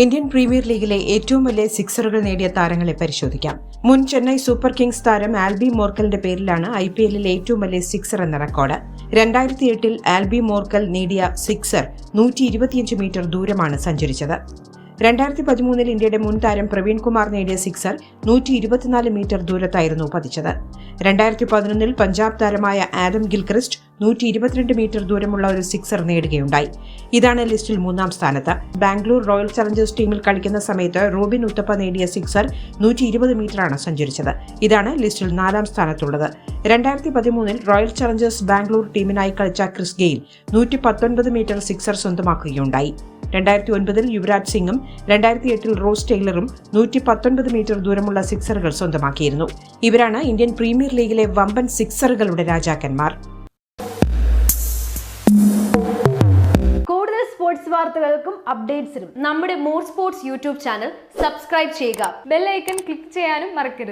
Indian premier ലീഗിലെ ഏറ്റവും വലിയ സിക്സറുകൾ നേടിയ താരങ്ങളെ പരിശോധിക്കാം. മുൻ ചെന്നൈ സൂപ്പർ കിങ്സ് താരം ആൽബി മോർക്കലിന്റെ പേരിലാണ് ഐ പി എല്ലിൽ ഏറ്റവും വലിയ സിക്സർ എന്ന റെക്കോർഡ്. രണ്ടായിരത്തി എട്ടിൽ ആൽബി മോർക്കൽ നേടിയ സിക്സർ നൂറ്റി മീറ്റർ ദൂരമാണ് സഞ്ചരിച്ചത്. രണ്ടായിരത്തി പതിമൂന്നിൽ ഇന്ത്യയുടെ മുൻ താരം പ്രവീൺ കുമാർ നേടിയ സിക്സർ നൂറ്റി ഇരുപത്തിനാല് മീറ്റർ ദൂരത്തായിരുന്നു പതിച്ചത്. രണ്ടായിരത്തി പതിനൊന്നിൽ പഞ്ചാബ് താരമായ ആദം ഗിൽക്രിസ്റ്റ് നൂറ്റി ഇരുപത്തിരണ്ട് മീറ്റർ ദൂരമുള്ള ഒരു സിക്സർ നേടുകയുണ്ടായി. ഇതാണ് ലിസ്റ്റിൽ മൂന്നാം സ്ഥാനത്ത്. ബാംഗ്ലൂർ റോയൽ ചലഞ്ചേഴ്സ് ടീമിൽ കളിക്കുന്ന സമയത്ത് റോബിൻ ഉത്തപ്പ നേടിയ സിക്സർ നൂറ്റി ഇരുപത് മീറ്ററാണ് സഞ്ചരിച്ചത്. ഇതാണ് ലിസ്റ്റിൽ നാലാം സ്ഥാനത്തുള്ളത്. രണ്ടായിരത്തി പതിമൂന്നിൽ റോയൽ ചലഞ്ചേഴ്സ് ബാംഗ്ലൂർ ടീമിനായി കളിച്ച ക്രിസ് ഗെയിൽ നൂറ്റി പത്തൊൻപത് മീറ്റർ സിക്സർ സ്വന്തമാക്കുകയുണ്ടായി. രണ്ടായിരത്തി ഒൻപതിൽ യുവരാജ് സിംഗും രണ്ടായിരത്തി എട്ടിൽ റോസ് ടൈലറും നൂറ്റി പത്തൊൻപത് മീറ്റർ ദൂരമുള്ള സിക്സറുകൾ സ്വന്തമാക്കിയിരുന്നു. ഇവരാണ് ഇന്ത്യൻ പ്രീമിയർ ലീഗിലെ വമ്പൻ സിക്സറുകളുടെ രാജാക്കന്മാർ. കൂടുതൽ സ്പോർട്സ് വാർത്തകൾക്കും അപ്ഡേറ്റ്സിനും നമ്മുടെ more sports YouTube channel subscribe ചെയ്യുക. ബെല്ലൈക്കൺ ക്ലിക്ക് ചെയ്യാനും മറക്കരുത്.